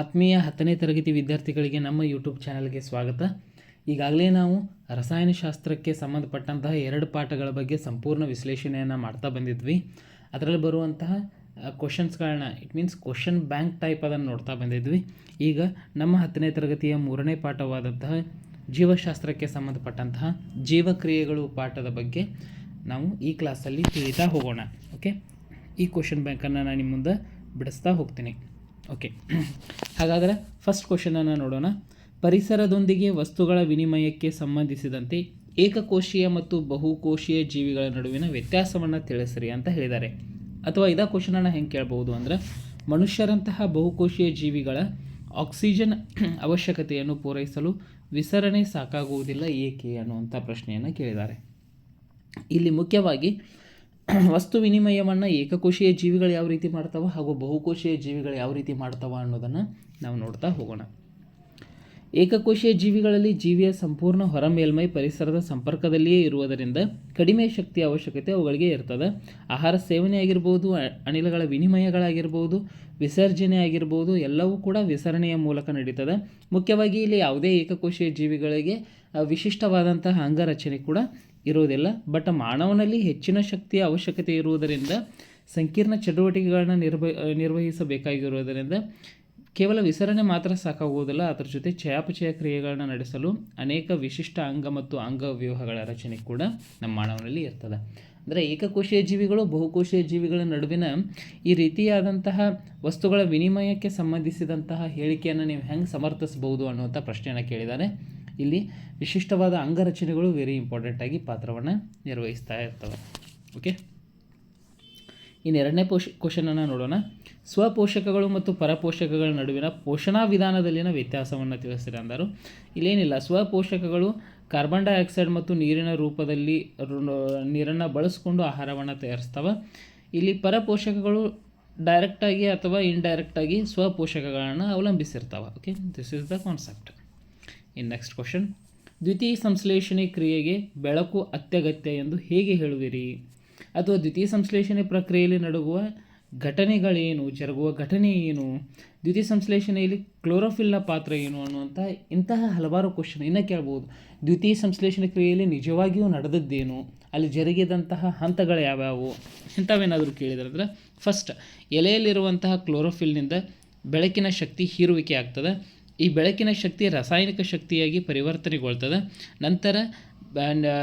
ಆತ್ಮೀಯ ಹತ್ತನೇ ತರಗತಿ ವಿದ್ಯಾರ್ಥಿಗಳಿಗೆ ನಮ್ಮ ಯೂಟ್ಯೂಬ್ ಚಾನಲ್ಗೆ ಸ್ವಾಗತ. ಈಗಾಗಲೇ ನಾವು ರಸಾಯನಶಾಸ್ತ್ರಕ್ಕೆ ಸಂಬಂಧಪಟ್ಟಂತಹ ಎರಡು ಪಾಠಗಳ ಬಗ್ಗೆ ಸಂಪೂರ್ಣ ವಿಶ್ಲೇಷಣೆಯನ್ನು ಮಾಡ್ತಾ ಬಂದಿದ್ವಿ. ಅದರಲ್ಲಿ ಬರುವಂತಹ ಕ್ವಶನ್ಸ್ಗಳನ್ನ it means question bank type ಅದನ್ನು ನೋಡ್ತಾ ಬಂದಿದ್ವಿ. ಈಗ ನಮ್ಮ ಹತ್ತನೇ ತರಗತಿಯ ಮೂರನೇ ಪಾಠವಾದಂತಹ ಜೀವಶಾಸ್ತ್ರಕ್ಕೆ ಸಂಬಂಧಪಟ್ಟಂತಹ ಜೀವಕ್ರಿಯೆಗಳು ಪಾಠದ ಬಗ್ಗೆ ನಾವು ಈ ಕ್ಲಾಸಲ್ಲಿ ತಿಳಿತಾ ಹೋಗೋಣ. ಓಕೆ ಈ ಕ್ವಶನ್ ಬ್ಯಾಂಕನ್ನು ನಾನು ನಿಮ್ಮ ಮುಂದೆ ಬಿಡಿಸ್ತಾ ಹೋಗ್ತೀನಿ. ಓಕೆ ಹಾಗಾದರೆ ಫಸ್ಟ್ ಕ್ವಶನನ್ನು ನೋಡೋಣ. ಪರಿಸರದೊಂದಿಗೆ ವಸ್ತುಗಳ ವಿನಿಮಯಕ್ಕೆ ಸಂಬಂಧಿಸಿದಂತೆ ಏಕಕೋಶೀಯ ಮತ್ತು ಬಹುಕೋಶೀಯ ಜೀವಿಗಳ ನಡುವಿನ ವ್ಯತ್ಯಾಸವನ್ನು ತಿಳಿಸ್ರಿ ಅಂತ ಹೇಳಿದ್ದಾರೆ. ಅಥವಾ ಇದ ಕ್ವಶನನ್ನು ಹೆಂಗೆ ಕೇಳ್ಬೋದು ಅಂದರೆ, ಮನುಷ್ಯರಂತಹ ಬಹುಕೋಶೀಯ ಜೀವಿಗಳ ಆಕ್ಸಿಜನ್ ಅವಶ್ಯಕತೆಯನ್ನು ಪೂರೈಸಲು ವಿಸರಣೆ ಸಾಕಾಗುವುದಿಲ್ಲ ಏಕೆ ಅನ್ನುವಂಥ ಪ್ರಶ್ನೆಯನ್ನು ಕೇಳಿದ್ದಾರೆ. ಇಲ್ಲಿ ಮುಖ್ಯವಾಗಿ ವಸ್ತು ವಿನಿಮಯವನ್ನು ಏಕಕೋಶೀಯ ಜೀವಿಗಳು ಯಾವ ರೀತಿ ಮಾಡ್ತಾವ ಹಾಗೂ ಬಹುಕೋಶೀಯ ಜೀವಿಗಳು ಯಾವ ರೀತಿ ಮಾಡ್ತಾವ ಅನ್ನೋದನ್ನು ನಾವು ನೋಡ್ತಾ ಹೋಗೋಣ. ಏಕಕೋಶೀಯ ಜೀವಿಗಳಲ್ಲಿ ಜೀವಿಯ ಸಂಪೂರ್ಣ ಹೊರ ಮೇಲ್ಮೈ ಪರಿಸರದ ಸಂಪರ್ಕದಲ್ಲಿಯೇ ಇರುವುದರಿಂದ ಕಡಿಮೆ ಶಕ್ತಿಯ ಅವಶ್ಯಕತೆ ಅವುಗಳಿಗೆ ಇರ್ತದೆ. ಆಹಾರ ಸೇವನೆ ಆಗಿರ್ಬೋದು ಅನಿಲಗಳ ವಿನಿಮಯಗಳಾಗಿರ್ಬೋದು, ವಿಸರ್ಜನೆ ಆಗಿರ್ಬೋದು, ಎಲ್ಲವೂ ಕೂಡ ವಿಸರಣೆಯ ಮೂಲಕ ನಡೀತದೆ. ಮುಖ್ಯವಾಗಿ ಇಲ್ಲಿ ಯಾವುದೇ ಏಕಕೋಶೀಯ ಜೀವಿಗಳಿಗೆ ವಿಶಿಷ್ಟವಾದಂತಹ ಅಂಗರಚನೆ ಕೂಡ ಇರುವುದಿಲ್ಲ. ಬಟ್ ಮಾನವನಲ್ಲಿ ಹೆಚ್ಚಿನ ಶಕ್ತಿಯ ಅವಶ್ಯಕತೆ ಇರುವುದರಿಂದ ಸಂಕೀರ್ಣ ಚಟುವಟಿಕೆಗಳನ್ನ ನಿರ್ವ, ನಿರ್ವಹಿಸಬೇಕಾಗಿರುವುದರಿಂದ ಕೇವಲ ವಿಸರಣೆ ಮಾತ್ರ ಸಾಕಾಗುವುದಿಲ್ಲ. ಅದರ ಜೊತೆ ಚಯಾಪಚಯ ಕ್ರಿಯೆಗಳನ್ನು ನಡೆಸಲು ಅನೇಕ ವಿಶಿಷ್ಟ ಅಂಗ ಮತ್ತು ಅಂಗವ್ಯೂಹಗಳ ರಚನೆ ಕೂಡ ನಮ್ಮ ಮಾನವನಲ್ಲಿ ಇರ್ತದೆ. ಅಂದರೆ ಏಕಕೋಶೀಯ ಜೀವಿಗಳು ಬಹುಕೋಶೀಯ ಜೀವಿಗಳ ನಡುವಿನ ಈ ರೀತಿಯಾದಂತಹ ವಸ್ತುಗಳ ವಿನಿಮಯಕ್ಕೆ ಸಂಬಂಧಿಸಿದಂತಹ ಹೇಳಿಕೆಯನ್ನು ನೀವು ಹೆಂಗೆ ಸಮರ್ಥಿಸಬಹುದು ಅನ್ನುವಂಥ ಪ್ರಶ್ನೆಯನ್ನು ಕೇಳಿದ್ದಾರೆ ಇಲ್ಲಿ ವಿಶಿಷ್ಟವಾದ ಅಂಗರಚನೆಗಳು ವೆರಿ ಇಂಪಾರ್ಟೆಂಟ್ ಆಗಿ ಪಾತ್ರವನ್ನು ನಿರ್ವಹಿಸ್ತಾ ಇರ್ತವೆ. ಓಕೆ ಇನ್ನು ಎರಡನೇ ಪೋಷ ಕ್ವಶನನ್ನು ನೋಡೋಣ. ಸ್ವಪೋಷಕಗಳು ಮತ್ತು ಪರಪೋಷಕಗಳ ನಡುವಿನ ಪೋಷಣಾ ವಿಧಾನದಲ್ಲಿನ ವ್ಯತ್ಯಾಸವನ್ನು ತಿಳಿಸ್ತೀರ ಅಂದರು. ಇಲ್ಲೇನಿಲ್ಲ, ಸ್ವಪೋಷಕಗಳು ಕಾರ್ಬನ್ ಡೈಆಕ್ಸೈಡ್ ಮತ್ತು ನೀರಿನ ರೂಪದಲ್ಲಿ ನೀರನ್ನು ಬಳಸಿಕೊಂಡು ಆಹಾರವನ್ನು ತಯಾರಿಸ್ತವೆ. ಇಲ್ಲಿ ಪರಪೋಷಕಗಳು ಡೈರೆಕ್ಟಾಗಿ ಅಥವಾ ಇಂಡೈರೆಕ್ಟಾಗಿ ಸ್ವಪೋಷಕಗಳನ್ನು ಅವಲಂಬಿಸಿರ್ತವೆ. Okay this is the concept in next question ದ್ವಿತೀಯ ಸಂಶ್ಲೇಷಣೆ ಕ್ರಿಯೆಗೆ ಬೆಳಕು ಅತ್ಯಗತ್ಯ ಎಂದು ಹೇಗೆ ಹೇಳುವಿರಿ? ಅಥವಾ ದ್ವಿತೀಯ ಸಂಶ್ಲೇಷಣೆ ಪ್ರಕ್ರಿಯೆಯಲ್ಲಿ ನಡುಗುವ ಘಟನೆಗಳೇನು, ಜರುಗುವ ಘಟನೆ ಏನು? ದ್ವಿತೀಯ ಸಂಶ್ಲೇಷಣೆಯಲ್ಲಿ ಕ್ಲೋರೋಫಿಲ್ನ ಪಾತ್ರ ಏನು ಅನ್ನುವಂಥ ಇಂತಹ ಹಲವಾರು ಕ್ವಶನ್ ಇನ್ನೂ ಕೇಳ್ಬೋದು. ದ್ವಿತೀಯ ಸಂಶ್ಲೇಷಣೆ ಕ್ರಿಯೆಯಲ್ಲಿ ನಿಜವಾಗಿಯೂ ನಡೆದದ್ದೇನು? ಅಲ್ಲಿ ಜರುಗಿದಂತಹ ಹಂತಗಳು ಯಾವ್ಯಾವು? ಇಂಥವೇನಾದರೂ ಕೇಳಿದ್ರೆ ಫಸ್ಟ್ ಎಲೆಯಲ್ಲಿರುವಂತಹ ಕ್ಲೋರೋಫಿಲ್ನಿಂದ ಬೆಳಕಿನ ಶಕ್ತಿ ಹೀರುವಿಕೆ ಆಗ್ತದೆ. ಈ ಬೆಳಕಿನ ಶಕ್ತಿ ರಾಸಾಯನಿಕ ಶಕ್ತಿಯಾಗಿ ಪರಿವರ್ತನೆಗೊಳ್ತದೆ. ನಂತರ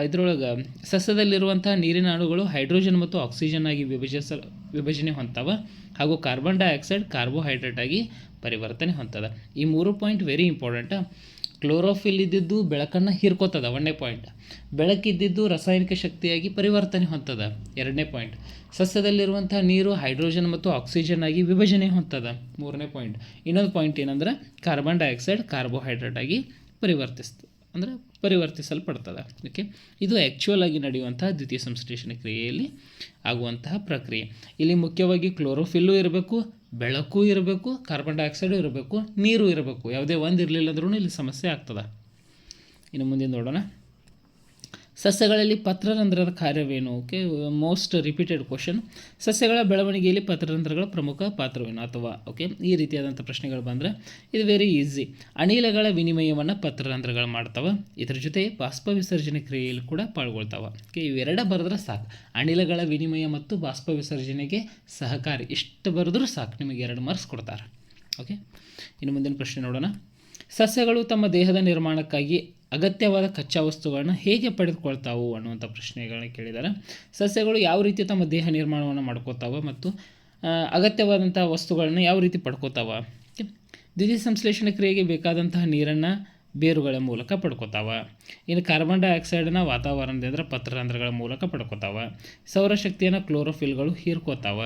ಇದರೊಳಗೆ ಸಸ್ಯದಲ್ಲಿರುವಂಥ ನೀರಿನ ಅಣುಗಳು ಹೈಡ್ರೋಜನ್ ಮತ್ತು ಆಕ್ಸಿಜನ್ ಆಗಿ ವಿಭಜಿಸ, ವಿಭಜನೆ ಹೊಂತಾವ ಹಾಗೂ ಕಾರ್ಬನ್ ಡೈಆಕ್ಸೈಡ್ ಕಾರ್ಬೋಹೈಡ್ರೇಟ್ ಆಗಿ ಪರಿವರ್ತನೆ ಹೊಂತದ ಈ ಮೂರು ಪಾಯಿಂಟ್ ವೆರಿ ಇಂಪಾರ್ಟೆಂಟ್ ಕ್ಲೋರೋಫಿಲ್ ಇದ್ದಿದ್ದು ಬೆಳಕನ್ನು ಹೀರ್ಕೋತದ ಒಂದನೇ ಪಾಯಿಂಟ್ ಬೆಳಕಿದ್ದಿದ್ದು ರಾಸಾಯನಿಕ ಶಕ್ತಿಯಾಗಿ ಪರಿವರ್ತನೆ ಹೊಂದದ ಎರಡನೇ ಪಾಯಿಂಟ್ ಸಸ್ಯದಲ್ಲಿರುವಂಥ ನೀರು, ಹೈಡ್ರೋಜನ್ ಮತ್ತು ಆಕ್ಸಿಜನ್ ಆಗಿ ವಿಭಜನೆ ಹೊಂದದ ಮೂರನೇ ಪಾಯಿಂಟ್ ಇನ್ನೊಂದು ಪಾಯಿಂಟ್ ಏನಂದ್ರೆ ಕಾರ್ಬನ್ ಡೈಆಕ್ಸೈಡ್ ಕಾರ್ಬೋಹೈಡ್ರೇಟ್ ಆಗಿ ಪರಿವರ್ತಿಸ್ತು, ಅಂದರೆ ಪರಿವರ್ತಿಸಲ್ಪಡ್ತದೆ. ಓಕೆ ಇದು ಆ್ಯಕ್ಚುಯಲ್ ಆಗಿ ನಡೆಯುವಂತಹ ದ್ವಿತೀಯ ಸಂಶ್ಲೇಷಣೆ ಕ್ರಿಯೆಯಲ್ಲಿ ಆಗುವಂತಹ ಪ್ರಕ್ರಿಯೆ. ಇಲ್ಲಿ ಮುಖ್ಯವಾಗಿ ಕ್ಲೋರೋಫಿಲ್ಲು ಇರಬೇಕು ಬೆಳಕು ಇರಬೇಕು ಕಾರ್ಬನ್ ಡೈಆಕ್ಸೈಡು ಇರಬೇಕು, ನೀರು ಇರಬೇಕು. ಯಾವುದೇ ಒಂದು ಇರಲಿಲ್ಲ ಅಂದ್ರೂ ಇಲ್ಲಿ ಸಮಸ್ಯೆ ಆಗ್ತದೆ. ಇನ್ನು ಮುಂದೆ ನೋಡೋಣ. ಸಸ್ಯಗಳಲ್ಲಿ ಪತ್ರರಂಧ್ರದ ಕಾರ್ಯವೇನು? ಓಕೆ ಮೋಸ್ಟ್ ರಿಪೀಟೆಡ್ ಕ್ವಶನ್ ಸಸ್ಯಗಳ ಬೆಳವಣಿಗೆಯಲ್ಲಿ ಪತ್ರರಂಧ್ರಗಳ ಪ್ರಮುಖ ಪಾತ್ರವೇನು ಅಥವಾ, ಓಕೆ, ಈ ರೀತಿಯಾದಂಥ ಪ್ರಶ್ನೆಗಳು ಬಂದರೆ ಇದು ವೆರಿ ಈಸಿ ಅನಿಲಗಳ ವಿನಿಮಯವನ್ನು ಪತ್ರರಂಧ್ರಗಳು ಮಾಡ್ತವೆ. ಇದರ ಜೊತೆ ಬಾಷ್ಪ ವಿಸರ್ಜನೆ ಕ್ರಿಯೆಯಲ್ಲಿ ಕೂಡ ಪಾಲ್ಗೊಳ್ತಾವೆ. ಓಕೆ, ಇವೆರಡ ಬರೆದ್ರೆ ಸಾಕು. ಅನಿಲಗಳ ವಿನಿಮಯ ಮತ್ತು ಬಾಷ್ಪ ವಿಸರ್ಜನೆಗೆ ಸಹಕಾರಿ ಇಷ್ಟು ಬರೆದ್ರೂ ಸಾಕು. ನಿಮಗೆ ಎರಡು ಮಾರ್ಕ್ಸ್ ಕೊಡ್ತಾರೆ. ಓಕೆ, ಇನ್ನು ಮುಂದಿನ ಪ್ರಶ್ನೆ ನೋಡೋಣ. ಸಸ್ಯಗಳು ತಮ್ಮ ದೇಹದ ನಿರ್ಮಾಣಕ್ಕಾಗಿ ಅಗತ್ಯವಾದ ಕಚ್ಚಾ ವಸ್ತುಗಳನ್ನು ಹೇಗೆ ಪಡೆದುಕೊಳ್ತಾವು ಅನ್ನುವಂಥ ಪ್ರಶ್ನೆಗಳನ್ನ ಕೇಳಿದ್ದಾರೆ. ಸಸ್ಯಗಳು ಯಾವ ರೀತಿ ತಮ್ಮ ದೇಹ ನಿರ್ಮಾಣವನ್ನು ಮಾಡ್ಕೋತಾವ ಮತ್ತು ಅಗತ್ಯವಾದಂಥ ವಸ್ತುಗಳನ್ನು ಯಾವ ರೀತಿ ಪಡ್ಕೋತಾವ ದ್ವಿತೀಯ ಸಂಶ್ಲೇಷಣೆ ಕ್ರಿಯೆಗೆ ಬೇಕಾದಂತಹ ನೀರನ್ನು ಬೇರುಗಳ ಮೂಲಕ ಪಡ್ಕೋತಾವ ಇನ್ನು ಕಾರ್ಬನ್ ಡೈಆಕ್ಸೈಡನ್ನ ವಾತಾವರಣದಿಂದ ಪತ್ರರಂಧ್ರಗಳ ಮೂಲಕ ಪಡ್ಕೋತಾವ ಸೌರಶಕ್ತಿಯನ್ನು ಕ್ಲೋರೋಫಿಲ್ಗಳು ಹೀರ್ಕೋತಾವ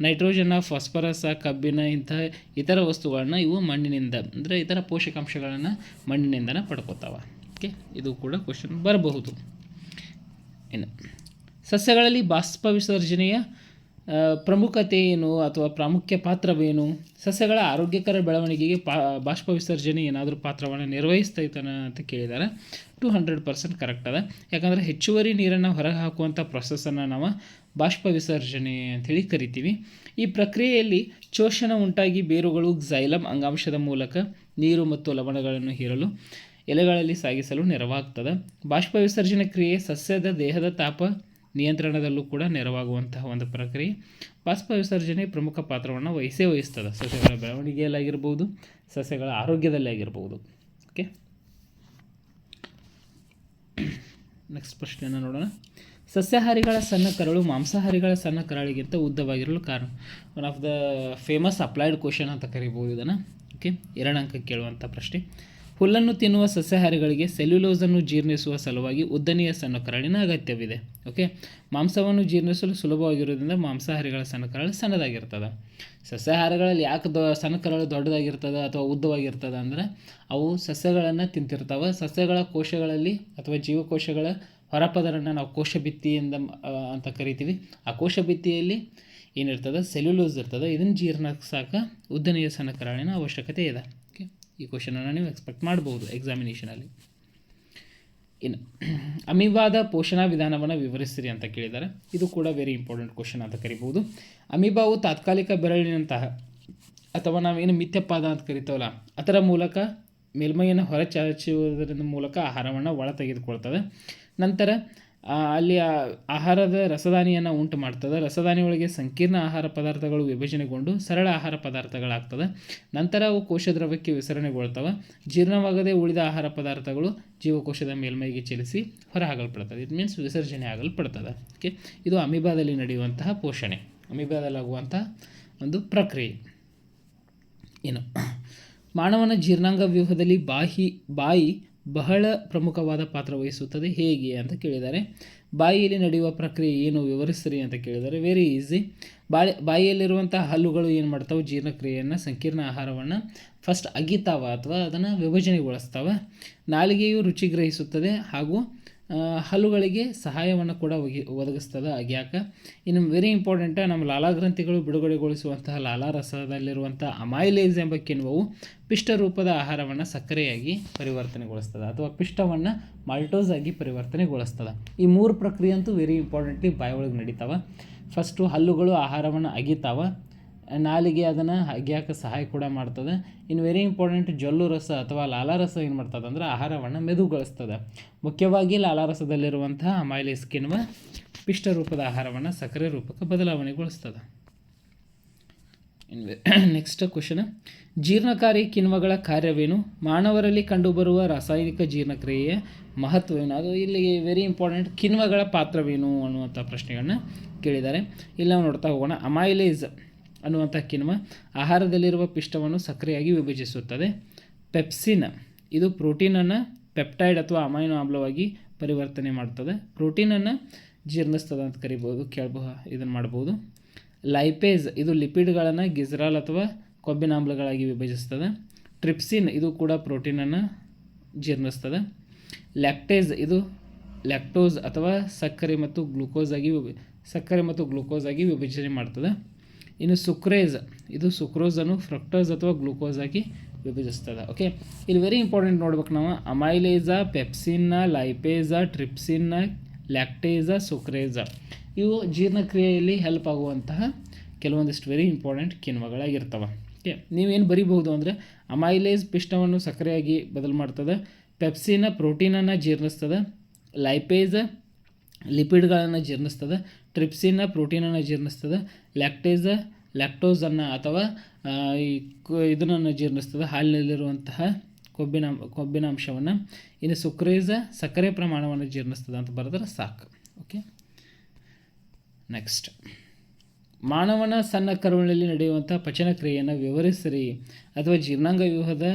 ನೈಟ್ರೋಜನ್ನ, ಫಾಸ್ಫರಸ್ ಕಬ್ಬಿಣ ಇಂತಹ ಇತರ ವಸ್ತುಗಳನ್ನ ಇವು ಮಣ್ಣಿನಿಂದ, ಅಂದರೆ ಇತರ ಪೋಷಕಾಂಶಗಳನ್ನು ಮಣ್ಣಿನಿಂದನೇ ಪಡ್ಕೋತಾವ ಓಕೆ ಇದು ಕೂಡ ಕ್ವಶನ್ ಬರಬಹುದು. ಇನ್ನು ಸಸ್ಯಗಳಲ್ಲಿ ಬಾಷ್ಪ ವಿಸರ್ಜನೆಯ ಪ್ರಮುಖತೆ ಏನು ಅಥವಾ ಪ್ರಾಮುಖ್ಯ ಪಾತ್ರವೇನು? ಸಸ್ಯಗಳ ಆರೋಗ್ಯಕರ ಬೆಳವಣಿಗೆಗೆ ಪಾ, ಬಾಷ್ಪ ವಿಸರ್ಜನೆ ಏನಾದರೂ ಪಾತ್ರವನ್ನು ನಿರ್ವಹಿಸ್ತೈತಾನ ಅಂತ ಕೇಳಿದ್ದಾರೆ ಟು ಹಂಡ್ರೆಡ್ ಪರ್ಸೆಂಟ್ ಕರೆಕ್ಟ್ ಅದ. ಯಾಕಂದರೆ ಹೆಚ್ಚುವರಿ ನೀರನ್ನು ಹೊರಗೆ ಹಾಕುವಂಥ ಪ್ರೊಸೆಸನ್ನು ನಾವು ಬಾಷ್ಪ ವಿಸರ್ಜನೆ ಅಂಥೇಳಿ ಕರಿತೀವಿ. ಈ ಪ್ರಕ್ರಿಯೆಯಲ್ಲಿ ಶೋಷಣ ಉಂಟಾಗಿ ಬೇರುಗಳು ಝೈಲಮ್ ಅಂಗಾಂಶದ ಮೂಲಕ ನೀರು ಮತ್ತು ಲವಣಗಳನ್ನು ಹೀರಲು ಎಲೆಗಳಲ್ಲಿ ಸಾಗಿಸಲು ನೆರವಾಗ್ತದೆ. ಬಾಷ್ಪ ವಿಸರ್ಜನೆ ಕ್ರಿಯೆ ಸಸ್ಯದ ದೇಹದ ತಾಪ ನಿಯಂತ್ರಣದಲ್ಲೂ ಕೂಡ ನೆರವಾಗುವಂತಹ ಒಂದು ಪ್ರಕ್ರಿಯೆ. ಬಾಷ್ಪ ವಿಸರ್ಜನೆ ಪ್ರಮುಖ ಪಾತ್ರವನ್ನು ವಹಿಸೇ ವಹಿಸ್ತದೆ. ಸಸ್ಯಗಳ ಬೆಳವಣಿಗೆಯಲ್ಲಾಗಿರ್ಬೋದು, ಸಸ್ಯಗಳ ಆರೋಗ್ಯದಲ್ಲಿ ಆಗಿರ್ಬೋದು ಓಕೆ ನೆಕ್ಸ್ಟ್ ಪ್ರಶ್ನೆಯನ್ನು ನೋಡೋಣ. ಸಸ್ಯಾಹಾರಿಗಳ ಸಣ್ಣ ಕರಳು ಮಾಂಸಾಹಾರಿಗಳ ಸಣ್ಣ ಕರಳಿಗಿಂತ ಉದ್ದವಾಗಿರಲು ಕಾರಣ. One of the famous applied question ಅಂತ ಕರಿಬೋದು ಇದನ್ನು. ಓಕೆ ಎರಡು ಅಂಕ ಕೇಳುವಂಥ ಪ್ರಶ್ನೆ. ಹುಲ್ಲನ್ನು ತಿನ್ನುವ ಸಸ್ಯಾಹಾರಿಗಳಿಗೆ ಸೆಲ್ಯುಲೋಸನ್ನು ಜೀರ್ಣಿಸುವ ಸಲುವಾಗಿ ಉದ್ದನೆಯ ಸಣ್ಣ ಅಗತ್ಯವಿದೆ ಓಕೆ ಮಾಂಸವನ್ನು ಜೀರ್ಣಿಸಲು ಸುಲಭವಾಗಿರುವುದರಿಂದ ಮಾಂಸಾಹಾರಿಗಳ ಸಣ್ಣ ಸಣ್ಣದಾಗಿರ್ತದೆ. ಸಸ್ಯಾಹಾರಗಳಲ್ಲಿ ಯಾಕೆ ದೊ ಸಣ್ಣ ದೊಡ್ಡದಾಗಿರ್ತದೆ ಅಥವಾ ಉದ್ದವಾಗಿರ್ತದೆ ಅಂದರೆ ಅವು ಸಸ್ಯಗಳನ್ನು ತಿಂತಿರ್ತಾವೆ. ಸಸ್ಯಗಳ ಕೋಶಗಳಲ್ಲಿ ಅಥವಾ ಜೀವಕೋಶಗಳ ಹೊರಪದರನ್ನು ನಾವು ಕೋಶ ಭಿತ್ತಿಯಿಂದ ಅಂತ ಕರಿತೀವಿ. ಆ ಕೋಶ ಭಿತ್ತಿಯಲ್ಲಿ ಏನಿರ್ತದೆ? ಸೆಲ್ಯುಲೋಸ್ ಇರ್ತದೆ. ಇದನ್ನು ಜೀರ್ಣಿಸಾಕ ಉದ್ದನೆಯ ಸಣ್ಣ ಅವಶ್ಯಕತೆ ಇದೆ. ಈ ಕ್ವಶನನ್ನು ನೀವು ಎಕ್ಸ್ಪೆಕ್ಟ್ ಮಾಡ್ಬೋದು ಎಕ್ಸಾಮಿನೇಷನಲ್ಲಿ ಇನ್ನು ಅಮೀಬಾದ ಪೋಷಣಾ ವಿಧಾನವನ್ನು ವಿವರಿಸಿರಿ ಅಂತ ಕೇಳಿದ್ದಾರೆ. ಇದು ಕೂಡ ವೆರಿ ಇಂಪಾರ್ಟೆಂಟ್ ಕ್ವಶನ್ ಅಂತ ಕರಿಬೋದು. ಅಮೀಬಾವು ತಾತ್ಕಾಲಿಕ ಬೆರಳಿನಂತಹ ಅಥವಾ ನಾವೇನು ಮಿಥ್ಯಪಾದ ಅಂತ ಕರಿತೇವಲ್ಲ, ಅದರ ಮೂಲಕ ಮೇಲ್ಮೈಯನ್ನು ಹೊರಚಾಚುವುದರ ಮೂಲಕ ಆಹಾರವನ್ನು ಒಳ ತೆಗೆದುಕೊಳ್ತದೆ ನಂತರ ಅಲ್ಲಿ ಆಹಾರದ ರಸದಾನಿಯನ್ನು ಉಂಟು ಮಾಡ್ತದೆ. ರಸದಾನಿ ಒಳಗೆ ಸಂಕೀರ್ಣ ಆಹಾರ ಪದಾರ್ಥಗಳು ವಿಭಜನೆಗೊಂಡು ಸರಳ ಆಹಾರ ಪದಾರ್ಥಗಳಾಗ್ತದೆ. ನಂತರ ಅವು ಕೋಶದ್ರವ್ಯಕ್ಕೆ ವಿಸರಣೆಗೊಳ್ತವೆ. ಜೀರ್ಣವಾಗದೆ ಉಳಿದ ಆಹಾರ ಪದಾರ್ಥಗಳು ಜೀವಕೋಶದ ಮೇಲ್ಮೈಗೆ ಚಲಿಸಿ ಹೊರಹಾಗಲ್ಪಡ್ತದೆ ಇಟ್ ಮೀನ್ಸ್ ವಿಸರ್ಜನೆ ಆಗಲ್ಪಡ್ತದೆ. ಓಕೆ ಇದು ಅಮೀಬಾದಲ್ಲಿ ನಡೆಯುವಂತಹ ಪೋಷಣೆ. ಅಮೀಬಾದಲ್ಲಾಗುವಂತಹ ಒಂದು ಪ್ರಕ್ರಿಯೆ. ಏನು? ಮಾನವನ ಜೀರ್ಣಾಂಗ ವ್ಯೂಹದಲ್ಲಿ ಬಾಹಿ, ಬಾಯಿ ಬಹಳ ಪ್ರಮುಖವಾದ ಪಾತ್ರ ವಹಿಸುತ್ತದೆ. ಹೇಗೆ ಅಂತ ಕೇಳಿದ್ದಾರೆ ಬಾಯಿಯಲ್ಲಿ ನಡೆಯುವ ಪ್ರಕ್ರಿಯೆ ಏನು ವಿವರಿಸ್ರಿ ಅಂತ ಕೇಳಿದ್ದಾರೆ ವೆರಿ ಈಸಿ ಬಾಳೆ ಬಾಯಿಯಲ್ಲಿರುವಂಥ ಹಲ್ಲುಗಳು ಏನು ಮಾಡ್ತಾವೆ? ಜೀರ್ಣಕ್ರಿಯೆಯನ್ನು, ಸಂಕೀರ್ಣ ಆಹಾರವನ್ನು ಫಸ್ಟ್ ಅಗಿತಾವ ಅಥವಾ ಅದನ್ನು ವಿಭಜನೆಗೊಳಿಸ್ತಾವೆ. ನಾಲಿಗೆಯು ರುಚಿ ಗ್ರಹಿಸುತ್ತದೆ ಹಾಗೂ ಹಲ್ಲುಗಳಿಗೆ ಸಹಾಯವನ್ನು ಕೂಡ ಒಗಿ, ಒದಗಿಸ್ತದೆ. ಅಗ್ಯಾಕ ಇನ್ನು ವೆರಿ ಇಂಪಾರ್ಟೆಂಟ್ ನಮ್ಮ ಲಾಲಾಗ್ರಂಥಿಗಳು ಬಿಡುಗಡೆಗೊಳಿಸುವಂತಹ ಲಾಲಾರಸದಲ್ಲಿರುವಂಥ ಅಮೈಲೇಸ್ ಎಂಬ ಕಿಣ್ವವು ಪಿಷ್ಟ ರೂಪದ ಆಹಾರವನ್ನು ಸಕ್ಕರೆಯಾಗಿ ಪರಿವರ್ತನೆಗೊಳಿಸ್ತದೆ ಅಥವಾ ಪಿಷ್ಟವನ್ನು ಮಾಲ್ಟೋಸ್ ಆಗಿ ಪರಿವರ್ತನೆಗೊಳಿಸ್ತದೆ. ಈ ಮೂರು ಪ್ರಕ್ರಿಯೆ ಅಂತೂ ವೆರಿ ಇಂಪಾರ್ಟೆಂಟ್ಲಿ ಬಾಯೊಳಗೆ ನಡೀತಾವೆ. ಫಸ್ಟು ಹಲ್ಲುಗಳು ಆಹಾರವನ್ನು ಅಗಿತಾವ. ನಾಲಿಗೆ ಅದನ್ನು ಅಗಿಯಾಕ ಸಹಾಯ ಕೂಡ ಮಾಡ್ತದೆ. ಇನ್ನು ವೆರಿ ಇಂಪಾರ್ಟೆಂಟ್ ಜೊಲ್ಲು ರಸ ಅಥವಾ ಲಾಲಾರಸ ಏನು ಮಾಡ್ತದೆ ಅಂದರೆ ಆಹಾರವನ್ನು ಮೆದುಗೊಳಿಸ್ತದೆ. ಮುಖ್ಯವಾಗಿ ಲಾಲಾರಸದಲ್ಲಿರುವಂತಹ ಅಮೈಲೇಸ್ ಕಿಣ್ವ ಪಿಷ್ಟ ರೂಪದ ಆಹಾರವನ್ನು ಸಕ್ಕರೆ ರೂಪಕ್ಕೆ ಬದಲಾವಣೆಗೊಳಿಸ್ತದೆ. Next question ಜೀರ್ಣಕಾರಿ ಕಿಣ್ವಗಳ ಕಾರ್ಯವೇನು? ಮಾನವರಲ್ಲಿ ಕಂಡುಬರುವ ರಾಸಾಯನಿಕ ಜೀರ್ಣಕ್ರಿಯೆಯ ಮಹತ್ವವೇನು? ಅದು ಇಲ್ಲಿ ವೆರಿ ಇಂಪಾರ್ಟೆಂಟ್ ಕಿಣ್ವಗಳ ಪಾತ್ರವೇನು ಅನ್ನುವಂಥ ಪ್ರಶ್ನೆಗಳನ್ನ ಕೇಳಿದ್ದಾರೆ. ಇಲ್ಲಿ ನಾವು ನೋಡ್ತಾ ಹೋಗೋಣ. ಅಮೈಲೇಸ್ ಅನ್ನುವಂಥ ಕಿಣ್ವ ಆಹಾರದಲ್ಲಿರುವ ಪಿಷ್ಟವನ್ನು ಸಕ್ರಿಯಾಗಿ ವಿಭಜಿಸುತ್ತದೆ. ಪೆಪ್ಸಿನ್, ಇದು ಪ್ರೋಟೀನನ್ನು ಪೆಪ್ಟೈಡ್ ಅಥವಾ ಅಮೈನೋ ಆಮ್ಲವಾಗಿ ಪರಿವರ್ತನೆ ಮಾಡ್ತದೆ ಪ್ರೋಟೀನನ್ನು ಜೀರ್ಣಿಸ್ತದೆ ಅಂತ ಕರಿಬೋದು ಕೇಳಬಹ ಇದನ್ನು ಮಾಡ್ಬೋದು. ಲೈಪೇಸ್ ಇದು ಲಿಪಿಡ್ಗಳನ್ನು ಗಿಜ್ರಾಲ್ ಅಥವಾ ಕೊಬ್ಬಿನ ಆಮ್ಲಗಳಾಗಿ ವಿಭಜಿಸ್ತದೆ. ಟ್ರಿಪ್ಸಿನ್, ಇದು ಕೂಡ ಪ್ರೋಟೀನನ್ನು ಜೀರ್ಣಿಸ್ತದೆ. ಲ್ಯಾಕ್ಟೇಸ್ ಇದು ಲ್ಯಾಕ್ಟೋಸ್ ಅಥವಾ ಸಕ್ಕರೆ ಮತ್ತು ಗ್ಲೂಕೋಸ್ ಆಗಿ ಸಕ್ಕರೆ ಮತ್ತು ಗ್ಲೂಕೋಸ್ ಆಗಿ ವಿಭಜನೆ ಮಾಡ್ತದೆ. ಇನ್ನು ಸುಕ್ರೇಸ್ ಇದು ಸುಕ್ರೋಸನ್ನು ಫ್ರಕ್ಟೋಸ್ ಅಥವಾ ಗ್ಲೂಕೋಸ್ ಆಗಿ ವಿಭಜಿಸ್ತದೆ ಓಕೆ ಇಲ್ಲಿ ವೆರಿ ಇಂಪಾರ್ಟೆಂಟ್ ನೋಡ್ಬೇಕು ನಾವು ಅಮೈಲೇಜ ಪೆಪ್ಸಿನ್ನ ಲೈಪೇಜ ಟ್ರಿಪ್ಸಿನ್ನ ಲ್ಯಾಕ್ಟೇಜ ಸುಕ್ರೇಜ ಇವು ಜೀರ್ಣಕ್ರಿಯೆಯಲ್ಲಿ ಹೆಲ್ಪ್ ಆಗುವಂತಹ ಕೆಲವೊಂದಿಷ್ಟು ವೆರಿ ಇಂಪಾರ್ಟೆಂಟ್ ಕಿಣ್ವಗಳಾಗಿರ್ತವೆ ಓಕೆ ನೀವೇನು ಬರಿಬಹುದು ಅಂದರೆ ಅಮೈಲೇಜ್ ಪಿಷ್ಟವನ್ನು ಸಕ್ಕರೆಯಾಗಿ ಬದಲು ಮಾಡ್ತದೆ ಪೆಪ್ಸಿನ ಪ್ರೋಟೀನನ್ನು ಜೀರ್ಣಿಸ್ತದೆ ಲೈಪೇಜ ಲಿಪಿಡ್ಗಳನ್ನು ಜೀರ್ಣಿಸ್ತದೆ ಟ್ರಿಪ್ಸಿನ ಪ್ರೋಟೀನನ್ನು ಜೀರ್ಣಿಸ್ತದೆ ಲ್ಯಾಕ್ಟೇಜ ಲ್ಯಾಕ್ಟೋಸನ್ನು ಅಥವಾ ಈ ಇದನ್ನು ಜೀರ್ಣಿಸ್ತದೆ, ಹಾಲಿನಲ್ಲಿರುವಂತಹ ಕೊಬ್ಬಿನ ಕೊಬ್ಬಿನ ಅಂಶವನ್ನು. ಇನ್ನು ಸುಕ್ರೇಜ ಸಕ್ಕರೆ ಪ್ರಮಾಣವನ್ನು ಜೀರ್ಣಿಸ್ತದೆ ಅಂತ ಬರೆದ್ರೆ ಸಾಕು. ಓಕೆ ನೆಕ್ಸ್ಟ್ ಮಾನವನ ಸಣ್ಣ ಕರುಳಿನಲ್ಲಿ ನಡೆಯುವಂಥ ಪಚನ ಕ್ರಿಯೆಯನ್ನು ವಿವರಿಸಿರಿ. ಅಥವಾ ಜೀರ್ಣಾಂಗ ವ್ಯೂಹದ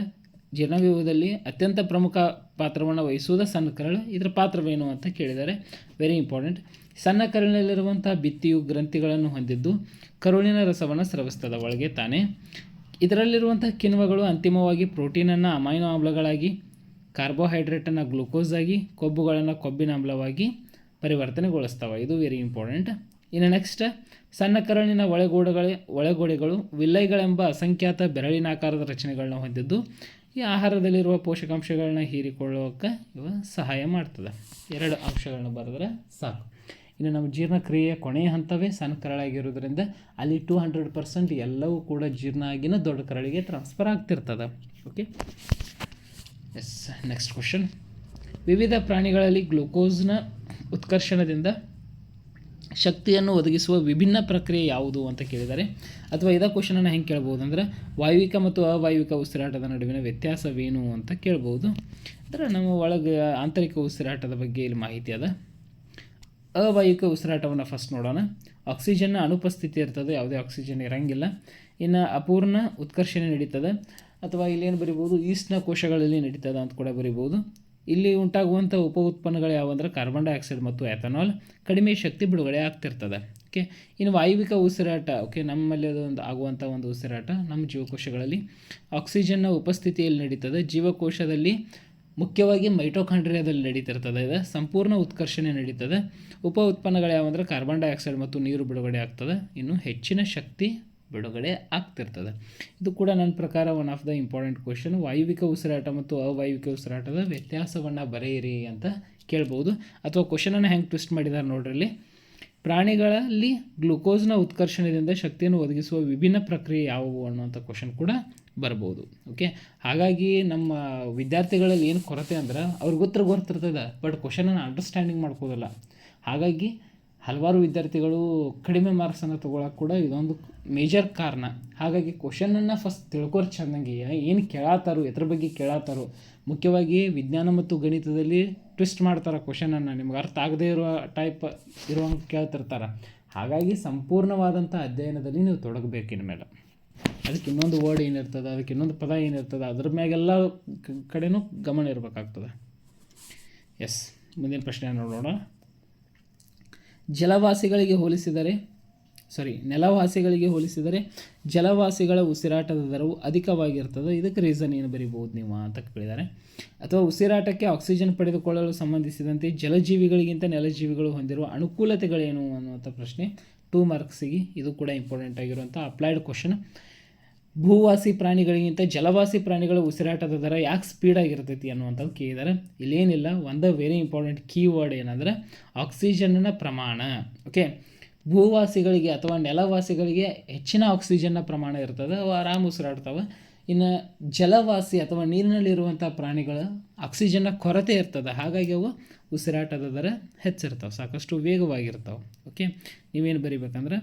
ಜೀರ್ಣವ್ಯೂಹದಲ್ಲಿ ಅತ್ಯಂತ ಪ್ರಮುಖ ಪಾತ್ರವನ್ನು ವಹಿಸುವುದ ಸಣ್ಣ ಕರಳು. ಇದರ ಪಾತ್ರವೇನು ಅಂತ ಕೇಳಿದ್ದಾರೆ ವೆರಿ ಇಂಪಾರ್ಟೆಂಟ್ ಸಣ್ಣ ಕರುಳಿನಲ್ಲಿರುವಂಥ ಬಿತ್ತಿಯು ಗ್ರಂಥಿಗಳನ್ನು ಹೊಂದಿದ್ದು ಕರುಳಿನ ರಸವನ್ನು ಸ್ರವಿಸ್ತದ ಒಳಗೆ ತಾನೇ. ಇದರಲ್ಲಿರುವಂಥ ಕಿಣ್ವಗಳು ಅಂತಿಮವಾಗಿ ಪ್ರೋಟೀನನ್ನು ಅಮೈನೋ ಆಮ್ಲಗಳಾಗಿ ಕಾರ್ಬೋಹೈಡ್ರೇಟನ್ನು ಗ್ಲೂಕೋಸ್ ಆಗಿ, ಕೊಬ್ಬುಗಳನ್ನು ಕೊಬ್ಬಿನ ಆಮ್ಲವಾಗಿ ಪರಿವರ್ತನೆಗೊಳಿಸ್ತವೆ. ಇದು ವೆರಿ ಇಂಪಾರ್ಟೆಂಟ್ ಇನ್ನು ನೆಕ್ಸ್ಟ್ ಸಣ್ಣ ಕರುಳಿನ ಒಳಗೋಡೆಗಳ, ಒಳಗೋಡೆಗಳು ವಿಲ್ಲೈಗಳೆಂಬ ಅಸಂಖ್ಯಾತ ಬೆರಳಿನಾಕಾರದ ರಚನೆಗಳನ್ನ ಹೊಂದಿದ್ದು, ಈ ಆಹಾರದಲ್ಲಿರುವ ಪೋಷಕಾಂಶಗಳನ್ನ ಹೀರಿಕೊಳ್ಳೋಕೆ ಇವು ಸಹಾಯ ಮಾಡ್ತದೆ. ಎರಡು ಅಂಶಗಳನ್ನ ಬರೆದ್ರೆ ಸಾಕು. ಇನ್ನು ನಮ್ಮ ಜೀರ್ಣಕ್ರಿಯೆಯ ಕೊನೆಯ ಹಂತವೇ ಸಣ್ಣ ಕರಳಾಗಿರೋದ್ರಿಂದ ಅಲ್ಲಿ ಟೂ ಹಂಡ್ರೆಡ್ ಪರ್ಸೆಂಟ್ ಎಲ್ಲವೂ ಕೂಡ ಜೀರ್ಣ ಆಗಿನ ದೊಡ್ಡ ಕರಳಿಗೆ ಟ್ರಾನ್ಸ್ಫರ್ ಆಗ್ತಿರ್ತದೆ. ಓಕೆ ಎಸ್ ನೆಕ್ಸ್ಟ್ ಕ್ವಶನ್ ವಿವಿಧ ಪ್ರಾಣಿಗಳಲ್ಲಿ ಗ್ಲುಕೋಸ್ನ ಉತ್ಕರ್ಷಣದಿಂದ ಶಕ್ತಿಯನ್ನು ಒದಗಿಸುವ ವಿಭಿನ್ನ ಪ್ರಕ್ರಿಯೆ ಯಾವುದು ಅಂತ ಕೇಳಿದ್ದಾರೆ ಅಥವಾ ಇದೇ ಕ್ವಶನನ್ನು ಹೆಂಗೆ ಕೇಳ್ಬೋದು ಅಂದರೆ ವಾಯುವಿಕ ಮತ್ತು ಅವಾಯುವಿಕ ಉಸಿರಾಟದ ನಡುವಿನ ವ್ಯತ್ಯಾಸವೇನು ಅಂತ ಕೇಳ್ಬೋದು. ಅಂದರೆ ನಮ್ಮ ಒಳಗೆ ಆಂತರಿಕ ಉಸಿರಾಟದ ಬಗ್ಗೆ ಇಲ್ಲಿ ಮಾಹಿತಿ ಅದ. ಅವಾಯುವಿಕ ಉಸಿರಾಟವನ್ನು ಫಸ್ಟ್ ನೋಡೋಣ. ಆಕ್ಸಿಜನ್ನ ಅನುಪಸ್ಥಿತಿ ಇರ್ತದೆ, ಯಾವುದೇ ಆಕ್ಸಿಜನ್ ಇರಂಗಿಲ್ಲ. ಇನ್ನು ಅಪೂರ್ಣ ಉತ್ಕರ್ಷಣೆ ನಡೀತದೆ. ಅಥವಾ ಇಲ್ಲೇನು ಬರಿಬೋದು ಈಸ್ಟ್ನ ಕೋಶಗಳಲ್ಲಿ ನಡೀತದೆ ಅಂತ ಕೂಡ ಬರಿಬೋದು ಇಲ್ಲಿ ಉಂಟಾಗುವಂಥ ಉಪ ಉತ್ಪನ್ನಗಳು ಯಾವಂದರೆ ಕಾರ್ಬನ್ ಡೈಆಕ್ಸೈಡ್ ಮತ್ತು ಎಥನಾಲ್. ಕಡಿಮೆ ಶಕ್ತಿ ಬಿಡುಗಡೆ ಆಗ್ತಿರ್ತದೆ. ಓಕೆ? ಇನ್ನು ವಾಯುವಿಕ ಉಸಿರಾಟ, ಓಕೆ? ನಮ್ಮಲ್ಲಿ ಅದೊಂದು ಆಗುವಂಥ ಒಂದು ಉಸಿರಾಟ ನಮ್ಮ ಜೀವಕೋಶಗಳಲ್ಲಿ. ಆಕ್ಸಿಜನ್ನ ಉಪಸ್ಥಿತಿಯಲ್ಲಿ ನಡೀತದೆ. ಜೀವಕೋಶದಲ್ಲಿ ಮುಖ್ಯವಾಗಿ ಮೈಟೋಕಾಂಡ್ರಿಯಾದಲ್ಲಿ ನಡೀತಿರ್ತದೆ. ಇದೆ. ಸಂಪೂರ್ಣ ಉತ್ಕರ್ಷಣೆ ನಡೀತದೆ. ಉಪ ಉತ್ಪನ್ನಗಳು ಯಾವಂದರೆ ಕಾರ್ಬನ್ ಡೈಆಕ್ಸೈಡ್ ಮತ್ತು ನೀರು ಬಿಡುಗಡೆ ಆಗ್ತದೆ. ಇನ್ನು ಹೆಚ್ಚಿನ ಶಕ್ತಿ ಬಿಡುಗಡೆ ಆಗ್ತಿರ್ತದೆ. ಇದು ಕೂಡ ನನ್ನ ಪ್ರಕಾರ one of the important question ವಾಯುವಿಕ ಉಸಿರಾಟ ಮತ್ತು ಅವಾಯುವಿಕ ಉಸಿರಾಟದ ವ್ಯತ್ಯಾಸವನ್ನು ಬರೆಯಿರಿ ಅಂತ ಕೇಳ್ಬೋದು. ಅಥವಾ ಕ್ವಶನನ್ನು ಹೆಂಗೆ ಟ್ವಿಸ್ಟ್ ಮಾಡಿದ್ದಾರೆ ನೋಡ್ರಲ್ಲಿ ಪ್ರಾಣಿಗಳಲ್ಲಿ ಗ್ಲುಕೋಸ್ನ ಉತ್ಕರ್ಷಣದಿಂದ ಶಕ್ತಿಯನ್ನು ಒದಗಿಸುವ ವಿಭಿನ್ನ ಪ್ರಕ್ರಿಯೆ ಯಾವುವು ಅನ್ನುವಂಥ ಕ್ವಶನ್ ಕೂಡ ಬರ್ಬೋದು ಓಕೆ ಹಾಗಾಗಿ ನಮ್ಮ ವಿದ್ಯಾರ್ಥಿಗಳಲ್ಲಿ ಏನು ಕೊರತೆ ಅಂದ್ರೆ ಅವ್ರಿಗೆ ಉತ್ತರ ಗೊತ್ತಿರ್ತದೆ ಬಟ್ ಕ್ವಶನನ್ನು ಅಂಡರ್ಸ್ಟ್ಯಾಂಡಿಂಗ್ ಮಾಡ್ಕೋದಲ್ಲ ಹಾಗಾಗಿ ಹಲವಾರು ವಿದ್ಯಾರ್ಥಿಗಳು ಕಡಿಮೆ ಮಾರ್ಕ್ಸನ್ನು ತೊಗೊಳಕ್ಕೆ ಕೂಡ ಇದೊಂದು ಮೇಜರ್ ಕಾರಣ. ಹಾಗಾಗಿ ಕ್ವಶನನ್ನು ಫಸ್ಟ್ ತಿಳ್ಕೊರ್ ಚೆಂದಂಗೆ ಏನು ಕೇಳತ್ತಾರೋ ಎದ್ರ ಬಗ್ಗೆ ಕೇಳತ್ತಾರೋ ಮುಖ್ಯವಾಗಿ ವಿಜ್ಞಾನ ಮತ್ತು ಗಣಿತದಲ್ಲಿ ಟ್ವಿಸ್ಟ್ ಮಾಡ್ತಾರೆ ಕ್ವಶನನ್ನು ನಿಮ್ಗೆ ಅರ್ಥ ಆಗದೇ ಇರುವ ಟೈಪ್ ಇರುವಂಗೆ ಕೇಳ್ತಿರ್ತಾರೆ. ಹಾಗಾಗಿ ಸಂಪೂರ್ಣವಾದಂಥ ಅಧ್ಯಯನದಲ್ಲಿ ನೀವು ತೊಡಗಬೇಕು ಇನ್ಮೇಲೆ. ಅದಕ್ಕೆ ಇನ್ನೊಂದು ವರ್ಡ್ ಏನಿರ್ತದೆ, ಅದಕ್ಕೆ ಇನ್ನೊಂದು ಪದ ಏನಿರ್ತದೆ, ಅದ್ರ ಮ್ಯಾಗೆಲ್ಲ ಕಡೆನೂ ಗಮನ ಇರಬೇಕಾಗ್ತದೆ. ಎಸ್ ಮುಂದಿನ ಪ್ರಶ್ನೆ ನೋಡೋಣ. ಜಲವಾಸಿಗಳಿಗೆ ಹೋಲಿಸಿದರೆ ಸಾರಿ ನೆಲವಾಸಿಗಳಿಗೆ ಹೋಲಿಸಿದರೆ ಜಲವಾಸಿಗಳ ಉಸಿರಾಟದ ದರವು ಅಧಿಕವಾಗಿರ್ತದೆ. ಇದಕ್ಕೆ ರೀಸನ್ ಏನು ಬರಿಬೋದು ನೀವು ಅಂತ ಕೇಳಿದ್ದಾರೆ. ಅಥವಾ ಉಸಿರಾಟಕ್ಕೆ ಆಕ್ಸಿಜನ್ ಪಡೆದುಕೊಳ್ಳಲು ಸಂಬಂಧಿಸಿದಂತೆ ಜಲಜೀವಿಗಳಿಗಿಂತ ನೆಲಜೀವಿಗಳು ಹೊಂದಿರುವ ಅನುಕೂಲತೆಗಳೇನು ಅನ್ನುವಂಥ ಪ್ರಶ್ನೆ ಟೂ ಮಾರ್ಕ್ಸಿಗೆ ಇದು ಕೂಡ ಇಂಪಾರ್ಟೆಂಟ್ ಆಗಿರುವಂಥ ಅಪ್ಲೈಡ್ ಕ್ವಶನ್ ಭೂವಾಸಿ ಪ್ರಾಣಿಗಳಿಗಿಂತ ಜಲವಾಸಿ ಪ್ರಾಣಿಗಳ ಉಸಿರಾಟದ ದರ ಯಾಕೆ ಸ್ಪೀಡಾಗಿರ್ತೈತಿ ಅನ್ನುವಂಥದ್ದು ಕೇಳಿದ್ದಾರೆ. ಇಲ್ಲೇನಿಲ್ಲ, ಒಂದು ವೆರಿ ಇಂಪಾರ್ಟೆಂಟ್ ಕೀವರ್ಡ್ ಏನಂದರೆ ಆಕ್ಸಿಜನ್ನ ಪ್ರಮಾಣ. ಓಕೆ ಭೂವಾಸಿಗಳಿಗೆ ಅಥವಾ ನೆಲವಾಸಿಗಳಿಗೆ ಹೆಚ್ಚಿನ ಆಕ್ಸಿಜನ್ನ ಪ್ರಮಾಣ ಇರ್ತದೆ, ಅವು ಆರಾಮ ಉಸಿರಾಡ್ತವೆ. ಇನ್ನು ಜಲವಾಸಿ ಅಥವಾ ನೀರಿನಲ್ಲಿರುವಂಥ ಪ್ರಾಣಿಗಳ ಆಕ್ಸಿಜನ್ನ ಕೊರತೆ ಇರ್ತದೆ, ಹಾಗಾಗಿ ಅವು ಉಸಿರಾಟದ ದರ ಹೆಚ್ಚಿರ್ತಾವೆ, ಸಾಕಷ್ಟು ವೇಗವಾಗಿರ್ತಾವೆ. ಓಕೆ ನೀವೇನು ಬರಿಬೇಕಂದ್ರೆ,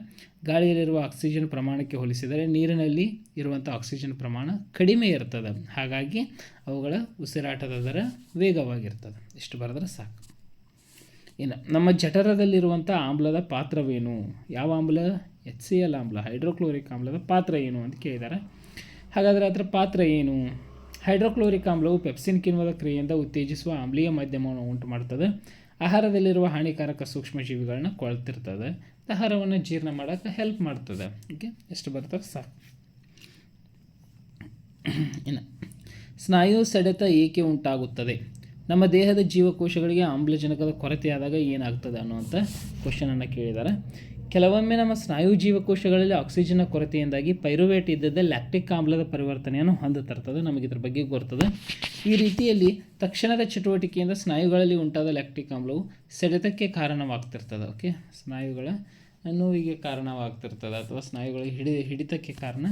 ಗಾಳಿಯಲ್ಲಿರುವ ಆಕ್ಸಿಜನ್ ಪ್ರಮಾಣಕ್ಕೆ ಹೋಲಿಸಿದರೆ ನೀರಿನಲ್ಲಿ ಇರುವಂಥ ಆಕ್ಸಿಜನ್ ಪ್ರಮಾಣ ಕಡಿಮೆ ಇರ್ತದೆ, ಹಾಗಾಗಿ ಅವುಗಳ ಉಸಿರಾಟದ ದರ ವೇಗವಾಗಿರ್ತದೆ. ಇಷ್ಟು ಬರೆದ್ರೆ ಸಾಕು. ಇನ್ನು ನಮ್ಮ ಜಠರದಲ್ಲಿರುವಂಥ ಆಮ್ಲದ ಪಾತ್ರವೇನು? ಯಾವ ಆಮ್ಲ? ಎಚ್ ಸಿ ಎಲ್ ಆಮ್ಲ ಹೈಡ್ರೋಕ್ಲೋರಿಕ್ ಆಮ್ಲದ ಪಾತ್ರ ಏನು ಅಂತ ಕೇಳಿದ್ದಾರೆ ಹಾಗಾದರೆ ಅದರ ಪಾತ್ರ ಏನು? ಹೈಡ್ರೋಕ್ಲೋರಿಕ್ ಆಮ್ಲವು ಪೆಪ್ಸಿನ್ ಕಿಣ್ವದ ಕ್ರಿಯೆಯಿಂದ ಉತ್ತೇಜಿಸುವ ಆಮ್ಲೀಯ ಮಾಧ್ಯಮವನ್ನು ಉಂಟು ಮಾಡ್ತದೆ. ಆಹಾರದಲ್ಲಿರುವ ಹಾನಿಕಾರಕ ಸೂಕ್ಷ್ಮಜೀವಿಗಳನ್ನ ಕೊಳ್ತಿರ್ತದೆ. ಆಹಾರವನ್ನು ಜೀರ್ಣ ಮಾಡೋಕ್ಕೆ ಹೆಲ್ಪ್ ಮಾಡ್ತದೆ. ಓಕೆ ಎಷ್ಟು ಬರ್ತಾರೆ ಸಾಕು. ಇನ್ನು ಸ್ನಾಯು ಸೆಡೆತ ಏಕೆ ಉಂಟಾಗುತ್ತದೆ? ನಮ್ಮ ದೇಹದ ಜೀವಕೋಶಗಳಿಗೆ ಆಮ್ಲಜನಕದ ಕೊರತೆಯಾದಾಗ ಏನಾಗ್ತದೆ ಅನ್ನುವಂಥ ಕ್ವಶನನ್ನು ಕೇಳಿದ್ದಾರೆ. ಕೆಲವೊಮ್ಮೆ ನಮ್ಮ ಸ್ನಾಯು ಜೀವಕೋಶಗಳಲ್ಲಿ ಆಕ್ಸಿಜನ್ನ ಕೊರತೆಯಿಂದಾಗಿ ಪೈರುವೇಟ್ ಇದ್ದದ್ದೇ ಲ್ಯಾಕ್ಟಿಕ್ ಆಮ್ಲದ ಪರಿವರ್ತನೆಯನ್ನು ಹೊಂದುತ್ತಿರ್ತದೆ ನಮಗೆ ಇದ್ರ ಬಗ್ಗೆ ಗೊತ್ತದೆ ಈ ರೀತಿಯಲ್ಲಿ ತಕ್ಷಣದ ಚಟುವಟಿಕೆಯಿಂದ ಸ್ನಾಯುಗಳಲ್ಲಿ ಉಂಟಾದ ಲ್ಯಾಕ್ಟಿಕ್ ಆಮ್ಲವು ಸೆಳೆತಕ್ಕೆ ಕಾರಣವಾಗ್ತಿರ್ತದೆ ಓಕೆ ಸ್ನಾಯುಗಳ ನೋವಿಗೆ ಕಾರಣವಾಗ್ತಿರ್ತದೆ ಅಥವಾ ಸ್ನಾಯುಗಳಿಗೆ ಹಿಡಿ ಹಿಡಿತಕ್ಕೆ ಕಾರಣ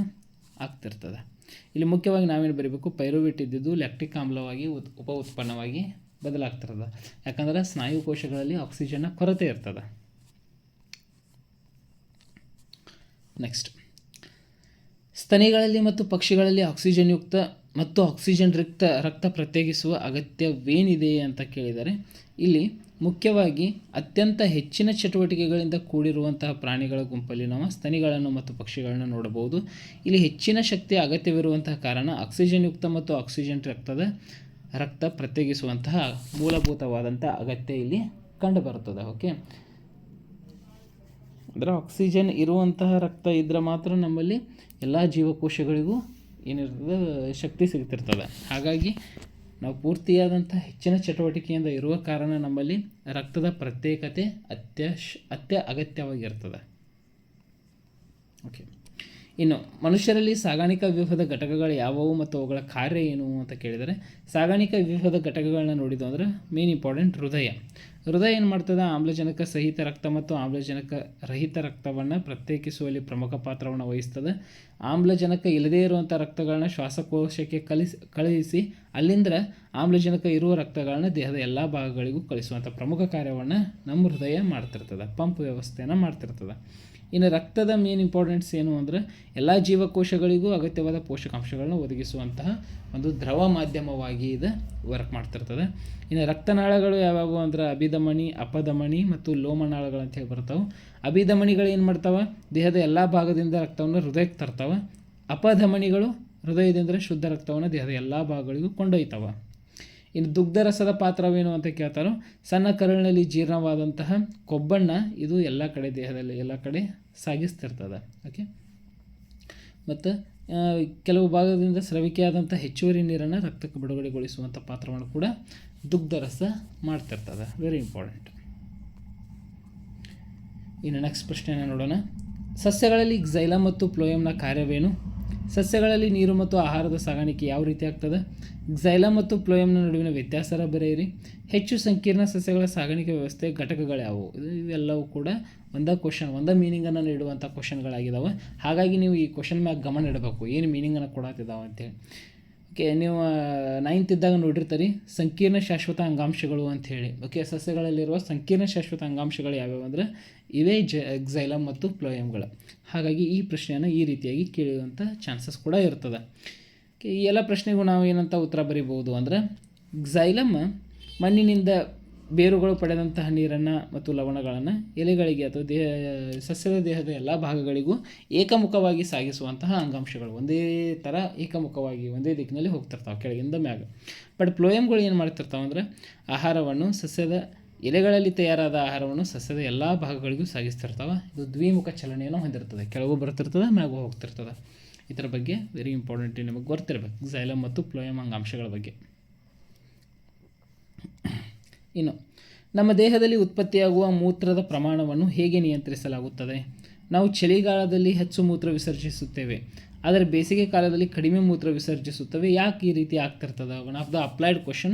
ಆಗ್ತಿರ್ತದೆ. ಇಲ್ಲಿ ಮುಖ್ಯವಾಗಿ ನಾವೇನು ಬರೀಬೇಕು? ಪೈರುವೇಟ್ ಇದ್ದಿದ್ದು ಲ್ಯಾಕ್ಟಿಕ್ ಆಮ್ಲವಾಗಿ ಉತ್, ಉಪ ಉತ್ಪನ್ನವಾಗಿ ಬದಲಾಗ್ತಿರ್ತದೆ ಯಾಕಂದ್ರೆ ಸ್ನಾಯು ಕೋಶಗಳಲ್ಲಿ ಆಕ್ಸಿಜನ್ನ ಕೊರತೆ ಇರ್ತದೆ. ನೆಕ್ಸ್ಟ್ ಸ್ತನಿಗಳಲ್ಲಿ ಮತ್ತು ಪಕ್ಷಿಗಳಲ್ಲಿ ಆಕ್ಸಿಜನ್ ಯುಕ್ತ ಮತ್ತು ಆಕ್ಸಿಜನ್ ರಿಕ್ತ, ರಕ್ತ ಪ್ರತ್ಯೇಕಿಸುವ ಅಗತ್ಯವೇನಿದೆ ಅಂತ ಕೇಳಿದರೆ, ಇಲ್ಲಿ ಮುಖ್ಯವಾಗಿ ಅತ್ಯಂತ ಹೆಚ್ಚಿನ ಚಟುವಟಿಕೆಗಳಿಂದ ಕೂಡಿರುವಂತಹ ಪ್ರಾಣಿಗಳ ಗುಂಪಲ್ಲಿ ನಾವು ಸ್ತನಿಗಳನ್ನು ಮತ್ತು ಪಕ್ಷಿಗಳನ್ನು ನೋಡಬಹುದು. ಇಲ್ಲಿ ಹೆಚ್ಚಿನ ಶಕ್ತಿ ಅಗತ್ಯವಿರುವಂತಹ ಕಾರಣ ಆಕ್ಸಿಜನ್ ಯುಕ್ತ ಮತ್ತು ಆಕ್ಸಿಜನ್ ರಕ್ತದ ರಕ್ತ ಪ್ರತ್ಯೇಕಿಸುವಂತಹ ಮೂಲಭೂತವಾದಂಥ ಅಗತ್ಯ ಇಲ್ಲಿ ಕಂಡುಬರುತ್ತದೆ ಓಕೆ ಅಂದರೆ ಆಕ್ಸಿಜನ್ ಇರುವಂತಹ ರಕ್ತ ಇದ್ದರೆ ಮಾತ್ರ ನಮ್ಮಲ್ಲಿ ಎಲ್ಲ ಜೀವಕೋಶಗಳಿಗೂ ಏನಿರ್ತದೆ ಶಕ್ತಿ ಸಿಗ್ತಿರ್ತದೆ. ಹಾಗಾಗಿ ನಾವು ಪೂರ್ತಿಯಾದಂಥ ಹೆಚ್ಚಿನ ಚಟುವಟಿಕೆಯಿಂದ ಇರುವ ಕಾರಣ ನಮ್ಮಲ್ಲಿ ರಕ್ತದ ಪ್ರತ್ಯೇಕತೆ ಅತ್ಯಶ್ ಅತ್ಯ ಅಗತ್ಯವಾಗಿರ್ತದೆ. ಓಕೆ ಇನ್ನು ಮನುಷ್ಯರಲ್ಲಿ ಸಾಗಾಣಿಕಾ ವ್ಯೂಹದ ಘಟಕಗಳು ಯಾವುವು ಮತ್ತು ಅವುಗಳ ಕಾರ್ಯ ಏನು ಅಂತ ಕೇಳಿದರೆ, ಸಾಗಾಣಿಕಾ ವ್ಯೂಹದ ಘಟಕಗಳನ್ನ ನೋಡಿದ್ದು ಅಂದರೆ ಮೇನ್ ಇಂಪಾರ್ಟೆಂಟ್ ಹೃದಯ. ಹೃದಯ ಏನು ಮಾಡ್ತದೆ? ಆಮ್ಲಜನಕ ಸಹಿತ ರಕ್ತ ಮತ್ತು ಆಮ್ಲಜನಕ ರಹಿತ ರಕ್ತವನ್ನು ಪ್ರತ್ಯೇಕಿಸುವಲ್ಲಿ ಪ್ರಮುಖ ಪಾತ್ರವನ್ನು ವಹಿಸ್ತದೆ. ಆಮ್ಲಜನಕ ಇಲ್ಲದೇ ಇರುವಂಥ ರಕ್ತಗಳನ್ನ ಶ್ವಾಸಕೋಶಕ್ಕೆ ಕಲಿಸಿ ಕಳುಹಿಸಿ ಅಲ್ಲಿಂದ ಆಮ್ಲಜನಕ ಇರುವ ರಕ್ತಗಳನ್ನ ದೇಹದ ಎಲ್ಲ ಭಾಗಗಳಿಗೂ ಕಳಿಸುವಂಥ ಪ್ರಮುಖ ಕಾರ್ಯವನ್ನು ನಮ್ಮ ಹೃದಯ ಮಾಡ್ತಿರ್ತದೆ. ಪಂಪ್ ವ್ಯವಸ್ಥೆಯನ್ನು ಮಾಡ್ತಿರ್ತದೆ. ಇನ್ನು ರಕ್ತದ ಮೇನ್ ಇಂಪಾರ್ಟೆನ್ಸ್ ಏನು ಅಂದರೆ ಎಲ್ಲ ಜೀವಕೋಶಗಳಿಗೂ ಅಗತ್ಯವಾದ ಪೋಷಕಾಂಶಗಳನ್ನು ಒದಗಿಸುವಂತಹ ಒಂದು ದ್ರವ ಮಾಧ್ಯಮವಾಗಿ ಇದು ವರ್ಕ್ ಮಾಡ್ತಿರ್ತದೆ. ಇನ್ನು ರಕ್ತನಾಳಗಳು ಯಾವ್ಯಾವು ಅಂದ್ರೆ ಅಭಿಧಮಣಿ ಅಪಧಮಣಿ ಮತ್ತು ಲೋಮನಾಳಗಳು ಅಂತ ಹೇಳಿ ಬರ್ತಾವೆ. ಅಭಿಧಮಣಿಗಳು ಏನು ಮಾಡ್ತಾವೆ? ದೇಹದ ಎಲ್ಲ ಭಾಗದಿಂದ ರಕ್ತವನ್ನು ಹೃದಯಕ್ಕೆ ತರ್ತಾವೆ. ಅಪಧಮಣಿಗಳು ಹೃದಯದಿಂದ ಶುದ್ಧ ರಕ್ತವನ್ನು ದೇಹದ ಎಲ್ಲ ಭಾಗಗಳಿಗೂ ಕೊಂಡೊಯ್ತಾವೆ. ಇನ್ನು ದುಗ್ಧರಸದ ಪಾತ್ರವೇನು ಅಂತ ಕೇಳ್ತಾರೋ, ಸಣ್ಣ ಕರುಳಿನಲ್ಲಿ ಜೀರ್ಣವಾದಂತಹ ಕೊಬ್ಬಣ್ಣ ಇದು ಎಲ್ಲ ಕಡೆ ದೇಹದಲ್ಲಿ ಎಲ್ಲ ಕಡೆ ಸಾಗಿಸ್ತಿರ್ತದೆ. ಓಕೆ ಮತ್ತು ಕೆಲವು ಭಾಗದಿಂದ ಸ್ರವಿಕೆಯಾದಂಥ ಹೆಚ್ಚುವರಿ ನೀರನ್ನು ರಕ್ತಕ್ಕೆ ಬಿಡುಗಡೆಗೊಳಿಸುವಂಥ ಪಾತ್ರವನ್ನು ಕೂಡ ದುಗ್ಧರಸ ಮಾಡ್ತಿರ್ತದೆ. ವೆರಿ ಇಂಪಾರ್ಟೆಂಟ್ ಇನ್ನು ನೆಕ್ಸ್ಟ್ ಪ್ರಶ್ನೆಯನ್ನು ನೋಡೋಣ. ಸಸ್ಯಗಳಲ್ಲಿ ಝೈಲಮ್ ಮತ್ತು ಪ್ಲೋಯಮ್ನ ಕಾರ್ಯವೇನು? ಸಸ್ಯಗಳಲ್ಲಿ ನೀರು ಮತ್ತು ಆಹಾರದ ಸಾಗಾಣಿಕೆ ಯಾವ ರೀತಿ ಆಗ್ತದೆ? ಗ್ಸೈಲ ಮತ್ತು ಪ್ಲೋಯಮ್ನ ನಡುವಿನ ವ್ಯತ್ಯಾಸ ಬರೆಯಿರಿ ಹೆಚ್ಚು ಸಂಕೀರ್ಣ ಸಸ್ಯಗಳ ಸಾಗಾಣಿಕೆ ವ್ಯವಸ್ಥೆ ಘಟಕಗಳು ಯಾವುವು ಇವೆಲ್ಲವೂ ಕೂಡ ಒಂದೇ ಕ್ವಶನ್ ಒಂದೇ ಮೀನಿಂಗನ್ನು ನೀಡುವಂಥ ಕ್ವಶನ್ಗಳಾಗಿದ್ದಾವೆ ಹಾಗಾಗಿ ನೀವು ಈ ಕ್ವಶನ್ ಮ್ಯಾಗ ಗಮನ ಇಡಬೇಕು. ಏನು ಮೀನಿಂಗನ್ನು ಕೊಡತ್ತಿದ್ದಾವೆ ಅಂತೇಳಿ. ಓಕೆ ನೀವು ನೈನ್ತ್ ಇದ್ದಾಗ ನೋಡಿರ್ತೀರಿ, ಸಂಕೀರ್ಣ ಶಾಶ್ವತ ಅಂಗಾಂಶಗಳು ಅಂಥೇಳಿ ಓಕೆ ಸಸ್ಯಗಳಲ್ಲಿರುವ ಸಂಕೀರ್ಣ ಶಾಶ್ವತ ಅಂಗಾಂಶಗಳು ಯಾವ್ಯಾವು ಅಂದರೆ, ಇವೇ ಜ ಎಕ್ಸೈಲಮ್ ಮತ್ತು ಪ್ಲೋಯಮ್ಗಳು ಹಾಗಾಗಿ ಈ ಪ್ರಶ್ನೆಯನ್ನು ಈ ರೀತಿಯಾಗಿ ಕೇಳುವಂಥ ಚಾನ್ಸಸ್ ಕೂಡ ಇರ್ತದೆ. ಈ ಎಲ್ಲ ಪ್ರಶ್ನೆಗೂ ನಾವು ಏನಂತ ಉತ್ತರ ಬರೀಬಹುದು ಅಂದರೆ ಗ್ಸೈಲಮ್ ಮಣ್ಣಿನಿಂದ ಬೇರುಗಳು ಪಡೆದಂತಹ ನೀರನ್ನು ಮತ್ತು ಲವಣಗಳನ್ನು ಎಲೆಗಳಿಗೆ ಅಥವಾ ದೇಹ, ಸಸ್ಯದ ದೇಹದ ಎಲ್ಲ ಭಾಗಗಳಿಗೂ ಏಕಮುಖವಾಗಿ ಸಾಗಿಸುವಂತಹ ಅಂಗಾಂಶಗಳು. ಒಂದೇ ಥರ ಏಕಮುಖವಾಗಿ, ಒಂದೇ ದಿಕ್ಕಿನಲ್ಲಿ ಹೋಗ್ತಿರ್ತಾವೆ, ಕೆಳಗಿಂದ ಮ್ಯಾಗ. ಬಟ್ ಪ್ಲೋಯಮ್ಗಳು ಏನು ಮಾಡ್ತಿರ್ತಾವೆ ಅಂದರೆ, ಆಹಾರವನ್ನು ಸಸ್ಯದ ಎಲೆಗಳಲ್ಲಿ ತಯಾರಾದ ಆಹಾರವನ್ನು ಸಸ್ಯದ ಎಲ್ಲ ಭಾಗಗಳಿಗೂ ಸಾಗಿಸ್ತಿರ್ತಾವೆ. ಇದು ದ್ವಿಮುಖ ಚಲನೆಯನ್ನು ಹೊಂದಿರ್ತದೆ. ಕೆಳಗೂ ಬರ್ತಿರ್ತದೆ, ಮ್ಯಾಗೂ ಹೋಗ್ತಿರ್ತದೆ. ಇದರ ಬಗ್ಗೆ ವೆರಿ ಇಂಪಾರ್ಟೆಂಟ್ ನಿಮಗೆ ಗೊತ್ತಿರಬೇಕು. ಝೈಲಮ್ ಮತ್ತು ಪ್ಲೋಯಮ್ ಅಂಗಾಂಶಗಳ ಬಗ್ಗೆ. ಇನ್ನು, ನಮ್ಮ ದೇಹದಲ್ಲಿ ಉತ್ಪತ್ತಿಯಾಗುವ ಮೂತ್ರದ ಪ್ರಮಾಣವನ್ನು ಹೇಗೆ ನಿಯಂತ್ರಿಸಲಾಗುತ್ತದೆ? ನಾವು ಚಳಿಗಾಲದಲ್ಲಿ ಹೆಚ್ಚು ಮೂತ್ರ ವಿಸರ್ಜಿಸುತ್ತೇವೆ. ಆದರೆ ಬೇಸಿಗೆ ಕಾಲದಲ್ಲಿ ಕಡಿಮೆ ಮೂತ್ರ ವಿಸರ್ಜಿಸುತ್ತವೆ. ಯಾಕೆ ಈ ರೀತಿ ಆಗ್ತಿರ್ತದೆ? One of the applied question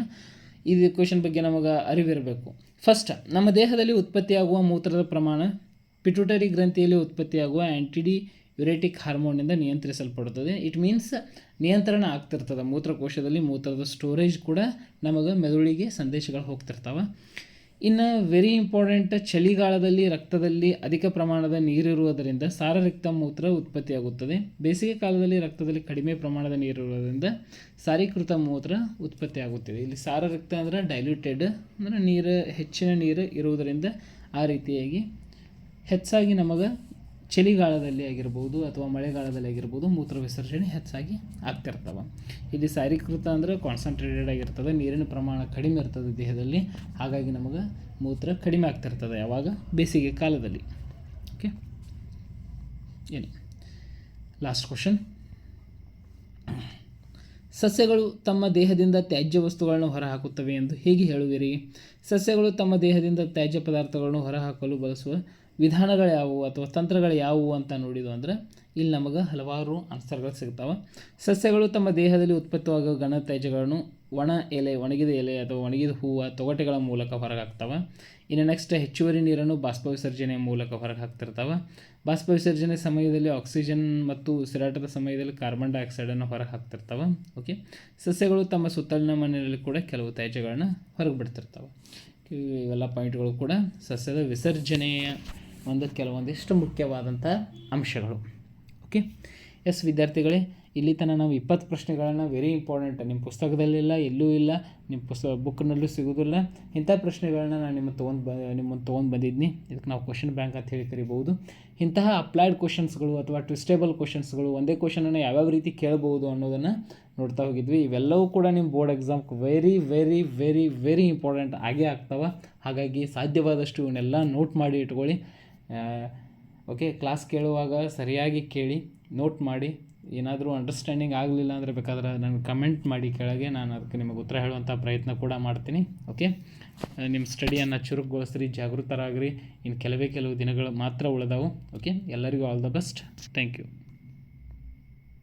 ಇದು ಕ್ವಶನ್ ಬಗ್ಗೆ ನಮಗೆ ಅರಿವಿರಬೇಕು. ಫಸ್ಟ್ ನಮ್ಮ ದೇಹದಲ್ಲಿ ಉತ್ಪತ್ತಿಯಾಗುವ ಮೂತ್ರದ ಪ್ರಮಾಣ ಪಿಟ್ಯೂಟರಿ ಗ್ರಂಥಿಯಲ್ಲಿ ಉತ್ಪತ್ತಿಯಾಗುವ ಆ್ಯಂಟಿಡಿ ಯುರೇಟಿಕ್ ಹಾರ್ಮೋನಿಂದ ನಿಯಂತ್ರಿಸಲ್ಪಡುತ್ತದೆ ಇಟ್ ಮೀನ್ಸ್ ನಿಯಂತ್ರಣ ಆಗ್ತಿರ್ತದೆ. ಮೂತ್ರಕೋಶದಲ್ಲಿ ಮೂತ್ರದ ಸ್ಟೋರೇಜ್ ಕೂಡ ನಮಗೆ ಮೆದುಳಿಗೆ ಸಂದೇಶಗಳು ಹೋಗ್ತಿರ್ತಾವೆ. ಇನ್ನು ವೆರಿ ಇಂಪಾರ್ಟೆಂಟ್ ಚಳಿಗಾಲದಲ್ಲಿ, ರಕ್ತದಲ್ಲಿ ಅಧಿಕ ಪ್ರಮಾಣದ ನೀರಿರುವುದರಿಂದ ಸಾರರಕ್ತ ಮೂತ್ರ ಉತ್ಪತ್ತಿಯಾಗುತ್ತದೆ. ಬೇಸಿಗೆ ಕಾಲದಲ್ಲಿ ರಕ್ತದಲ್ಲಿ ಕಡಿಮೆ ಪ್ರಮಾಣದ ನೀರಿರುವುದರಿಂದ ಸಾರೀಕೃತ ಮೂತ್ರ ಉತ್ಪತ್ತಿಯಾಗುತ್ತದೆ. ಇಲ್ಲಿ ಸಾರರಕ್ತ ಅಂದರೆ ಡೈಲ್ಯೂಟೆಡ್ ಅಂದರೆ ನೀರು, ಹೆಚ್ಚಿನ ನೀರು ಇರುವುದರಿಂದ ಆ ರೀತಿಯಾಗಿ ಹೆಚ್ಚಾಗಿ ನಮಗೆ ಚಳಿಗಾಲದಲ್ಲಿ ಆಗಿರ್ಬೋದು ಅಥವಾ ಮಳೆಗಾಲದಲ್ಲಿ ಆಗಿರ್ಬೋದು ಮೂತ್ರ ವಿಸರ್ಜನೆ ಹೆಚ್ಚಾಗಿ ಆಗ್ತಿರ್ತವೆ. ಇಲ್ಲಿ ಸಾರೀಕೃತ ಅಂದರೆ ಕಾನ್ಸಂಟ್ರೇಟೆಡ್ ಆಗಿರ್ತದೆ, ನೀರಿನ ಪ್ರಮಾಣ ಕಡಿಮೆ ಇರ್ತದೆ ದೇಹದಲ್ಲಿ, ಹಾಗಾಗಿ ನಮಗೆ ಮೂತ್ರ ಕಡಿಮೆ ಆಗ್ತಿರ್ತದೆ ಯಾವಾಗ? ಬೇಸಿಗೆ ಕಾಲದಲ್ಲಿ. ಓಕೆ ಏನು? ಲಾಸ್ಟ್ ಕ್ವಶನ್ ಸಸ್ಯಗಳು ತಮ್ಮ ದೇಹದಿಂದ ತ್ಯಾಜ್ಯ ವಸ್ತುಗಳನ್ನು ಹೊರಹಾಕುತ್ತವೆ ಎಂದು ಹೇಗೆ ಹೇಳುವಿರಿ? ಸಸ್ಯಗಳು ತಮ್ಮ ದೇಹದಿಂದ ತ್ಯಾಜ್ಯ ಪದಾರ್ಥಗಳನ್ನು ಹೊರಹಾಕಲು ಬಳಸುವ ವಿಧಾನಗಳು ಯಾವುವು ಅಥವಾ ತಂತ್ರಗಳು ಯಾವುವು ಅಂತ ನೋಡಿದ್ವು ಅಂದರೆ ಇಲ್ಲಿ ನಮಗೆ ಹಲವಾರು ಆನ್ಸರ್ಗಳು ಸಿಗ್ತಾವೆ. ಸಸ್ಯಗಳು ತಮ್ಮ ದೇಹದಲ್ಲಿ ಉತ್ಪತ್ತಿಯಾಗುವ ಘನ ತ್ಯಾಜ್ಯಗಳನ್ನು ಒಣ ಎಲೆ, ಒಣಗಿದ ಎಲೆ ಅಥವಾ ಒಣಗಿದ ಹೂವು, ತೊಗಟೆಗಳ ಮೂಲಕ ಹೊರಗೆ ಹಾಕ್ತವೆ ಇನ್ನು ನೆಕ್ಸ್ಟ್ ಹೆಚ್ಚುವರಿ ನೀರನ್ನು ಬಾಷ್ಪ ವಿಸರ್ಜನೆಯ ಮೂಲಕ ಹೊರಗೆ ಹಾಕ್ತಿರ್ತಾವೆ ಬಾಷ್ಪ ವಿಸರ್ಜನೆ ಸಮಯದಲ್ಲಿ ಆಕ್ಸಿಜನ್ ಮತ್ತು ಉಸಿರಾಟದ ಸಮಯದಲ್ಲಿ ಕಾರ್ಬನ್ ಡೈಆಕ್ಸೈಡನ್ನು ಹೊರಗೆ ಹಾಕ್ತಿರ್ತಾವೆ ಓಕೆ ಸಸ್ಯಗಳು ತಮ್ಮ ಸುತ್ತಲಿನ ಮನೆಯಲ್ಲಿ ಕೂಡ ಕೆಲವು ತ್ಯಾಜ್ಯಗಳನ್ನು ಹೊರಗೆ ಬಿಡ್ತಿರ್ತಾವೆ. ಇವೆಲ್ಲ ಪಾಯಿಂಟ್ಗಳು ಕೂಡ ಸಸ್ಯದ ವಿಸರ್ಜನೆಯ ಒಂದು ಕೆಲವೊಂದಿಷ್ಟು ಮುಖ್ಯವಾದಂಥ ಅಂಶಗಳು. ಓಕೆ ಎಸ್, ವಿದ್ಯಾರ್ಥಿಗಳೇ, ಇಲ್ಲಿ ತನಕ ನಾವು ಇಪ್ಪತ್ತು ಪ್ರಶ್ನೆಗಳನ್ನು ವೆರಿ ಇಂಪಾರ್ಟೆಂಟ್ ನಿಮ್ಮ ಪುಸ್ತಕದಲ್ಲಿಲ್ಲ, ಎಲ್ಲೂ ಇಲ್ಲ, ನಿಮ್ಮ ಪುಸ್ತಕ ಬುಕ್ನಲ್ಲೂ ಸಿಗೋದಿಲ್ಲ. ಇಂಥ ಪ್ರಶ್ನೆಗಳನ್ನ ನಾನು ನಿಮ್ಮ ತೊಗೊಂಡು ಬ, ನಿಮ್ಮನ್ನು ತೊಗೊಂಡು ಬಂದಿದ್ದೀನಿ ಇದಕ್ಕೆ ನಾವು ಕ್ವಶನ್ ಬ್ಯಾಂಕ್ ಅಂತ ಹೇಳಿ ಕರಿಬೋದು ಇಂತಹ ಅಪ್ಲೈಡ್ ಕ್ವಶನ್ಸ್ಗಳು ಅಥವಾ ಟ್ವಿಸ್ಟೇಬಲ್ ಕ್ವಶನ್ಸ್ಗಳು ಒಂದೇ ಕ್ವಶನನ್ನು ಯಾವ್ಯಾವ ರೀತಿ ಕೇಳಬಹುದು ಅನ್ನೋದನ್ನು ನೋಡ್ತಾ ಹೋಗಿದ್ವಿ. ಇವೆಲ್ಲವೂ ಕೂಡ ನಿಮ್ಮ ಬೋರ್ಡ್ ಎಕ್ಸಾಮ್ಗೆ very very very very important ಆಗೇ ಆಗ್ತವೆ. ಹಾಗಾಗಿ ಸಾಧ್ಯವಾದಷ್ಟು ಇವನ್ನೆಲ್ಲ ನೋಟ್ ಮಾಡಿ ಇಟ್ಕೊಳ್ಳಿ. ಓಕೆ ಕ್ಲಾಸ್ ಕೇಳುವಾಗ ಸರಿಯಾಗಿ ಕೇಳಿ ನೋಟ್ ಮಾಡಿ, ಏನಾದರೂ ಅಂಡರ್ಸ್ಟ್ಯಾಂಡಿಂಗ್ ಆಗಲಿಲ್ಲ ಅಂದರೆ ಬೇಕಾದ್ರೆ ನನಗೆ ಕಮೆಂಟ್ ಮಾಡಿ ಕೆಳಗೆ, ನಾನು ಅದಕ್ಕೆ ನಿಮಗೆ ಉತ್ತರ ಹೇಳುವಂಥ ಪ್ರಯತ್ನ ಕೂಡ ಮಾಡ್ತೀನಿ ಓಕೆ ನಿಮ್ಮ ಸ್ಟಡಿಯನ್ನು ಚುರುಕುಗೊಳಿಸ್ರಿ, ಜಾಗೃತರಾಗ್ರಿ. ಇನ್ನು ಕೆಲವೇ ಕೆಲವು ದಿನಗಳು ಮಾತ್ರ ಉಳಿದಾವು ಓಕೆ ಎಲ್ಲರಿಗೂ all the best thank you